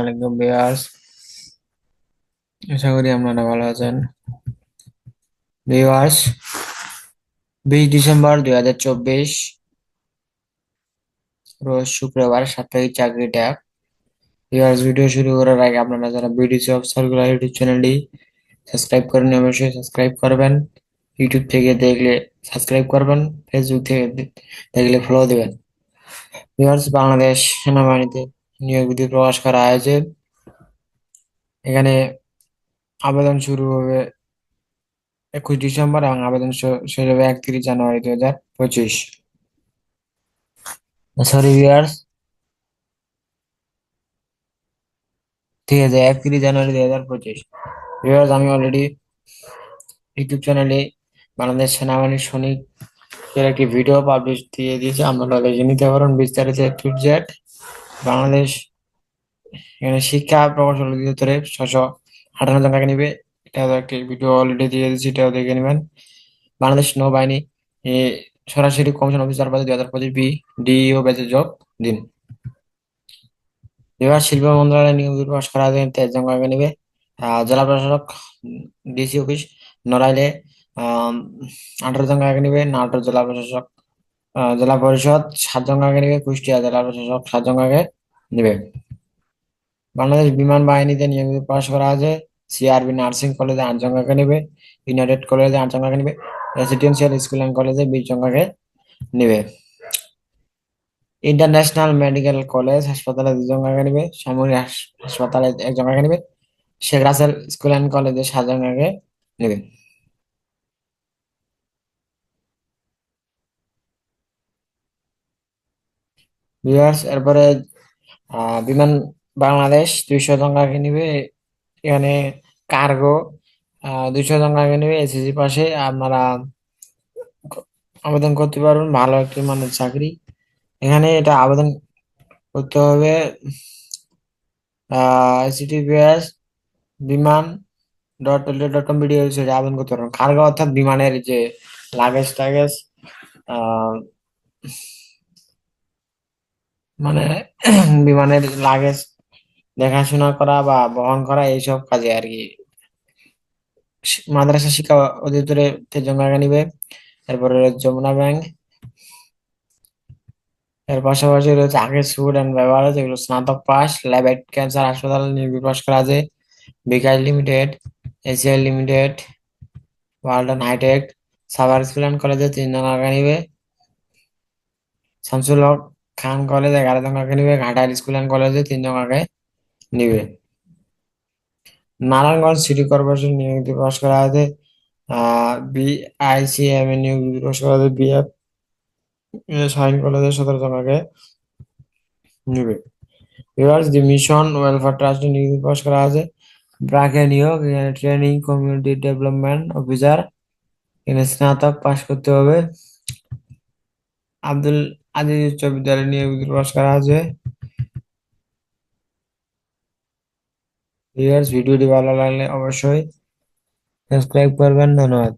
আলাইকুম ভিউয়ার্স। আশা করি আপনারা ভালো আছেন। ভিউয়ার্স, বিশ ডিসেম্বর দুই হাজার চব্বিশ, রোজ শুক্রবার সাপ্তাহিক চাকরি ট্যাগ ভিউয়ার্স, ভিডিও শুরু করার আগে আপনারা যারা বিডিসি অফ সার্কুলার ইউটিউব চ্যানেলটি সাবস্ক্রাইব করেন অবশ্যই সাবস্ক্রাইব করবেন। ইউটিউব থেকে দেখলে সাবস্ক্রাইব করবেন, ফেসবুক থেকে দেখলে ফলো দেবেন। ভিউয়ার্স, বাংলাদেশ সেনাবাহিনীতে নিয়োগ বিধি প্রকাশ করা হয়েছে। এখানে আবেদন শুরু হবে একুশ ডিসেম্বর এবং আবেদন শেষ হবে একত্রিশ জানুয়ারি দুই হাজার পঁচিশ সরি ঠিক আছে, একত্রিশ জানুয়ারি দুই হাজার পঁচিশ। ভিউয়ার্স আমি অলরেডি ইউটিউব চ্যানেলে বাংলাদেশ সেনাবাহিনীর সৈনিকের একটি ভিডিও পাবলিশ দিয়ে দিয়েছি। আপনারা দেখে নিতে পারেন বিস্তারিত টু জেড বাংলাদেশ এখানে শিক্ষা প্রকৌশল অধিদপ্তরে ছশো আটান্ন জন টাকা নিবে। এটা একটি ভিডিও অলরেডি দিয়ে দিয়েছি, এটাও দেখে নেবেন। বাংলাদেশ নৌবাহিনী, এ, সরাসরি কমিশন অফিসার পদে দুই হাজার পঁচিশ বি, ডিইও ব্যাচে যোগ দিন। বিভাগ শিল্প মন্ত্রণালয় নিয়োগ প্রকাশ করা হবে তেইশ জন টাকা নিবে। জেলা প্রশাসক, ডিসি অফিস, নড়াইলে আঠারো জন টাকা নিবে। নাটোর জেলা প্রশাসক জেলা পরিষদ সাত জন টাকা নিবে কুষ্টিয়া জেলা প্রশাসক সাত জন টাকা নিবে বাংলাদেশ বিমান বাহিনীতে নিয়োগ প্রকাশ করা আছে সিআরবি নার্সিং কলেজে আট জন টাকা নেবে, ইউনাইটেড কলেজে আট জন টাকা নেবে, রেসিডেন্সিয়াল স্কুল অ্যান্ড কলেজে বিশ জন টাকা নেবে। ইন্টারন্যাশনাল মেডিকেল কলেজ হাসপাতালে দুজন টাকা নেবে সামরিক হাসপাতালে একজন টাকা নেবে, শেখ রাসেল স্কুল অ্যান্ড কলেজে সাত জন টাকা নেবে। ভিউয়ার্স এরপরে বিমান বাংলাদেশ, দুইশো টাকা নিবে। এখানে কার্গো দুইশো টাকা নিবে এসএসসি পাশে। আপনারা আবেদন করতে পারবেন। ভালো একটি মানের চাকরি। এখানে এটা আবেদন করতে হবে, আহ HTTPS Biman dot dot com video ওয়েবসাইটে আবেদন করতে পারবেন। কার্গো অর্থাৎ বিমানের যে লাগেজ টাগেজ আহ মানে বিমানের লাগেজ দেখাশোনা করা বা বহন করা এইসব কাজে আর কি। মাদ্রাসা শিক্ষা অধিদপ্তরে টাকা নিবে, এরপরে যমুনা ব্যাংক এর পাশাপাশি রয়েছে আগের ফুড অ্যান্ড বেভারেজ এগুলো স্নাতক পাস ল্যাবেট ক্যান্সার হাসপাতাল প্রকাশ করা আছে, bKash limited ACI limited world Walton Hitech Savar school and কলেজে তিন জন টাকা নিবে, শামসুল হক খান কলেজ এগারো জন টাকা নিবে ঘাটাইল স্কুল অ্যান্ড কলেজে তিন জন টাকা নিবে। নারায়ণগঞ্জ সিটি কর্পোরেশন নিয়োগ প্রকাশ করা আহ বিআইসিএম নিয়োগ প্রকাশ করা আছে বিএফ শাহিন কলেজে সতেরো জন টাকা নিবে। Viewers the mission welfare trust নিয়োগ প্রকাশ করা আছে ব্রাকে নিয়োগ, এখানে ট্রেনিং কমিউনিটি ডেভেলপমেন্ট অফিসার এখানে স্নাতক পাশ করতে হবে। আব্দুল আজিজ উচ্চ বিদ্যালয় নিয়ে প্রকাশ করা আছে ভিডিওটি ভালো লাগলে অবশ্যই সাবস্ক্রাইব করবেন। ধন্যবাদ।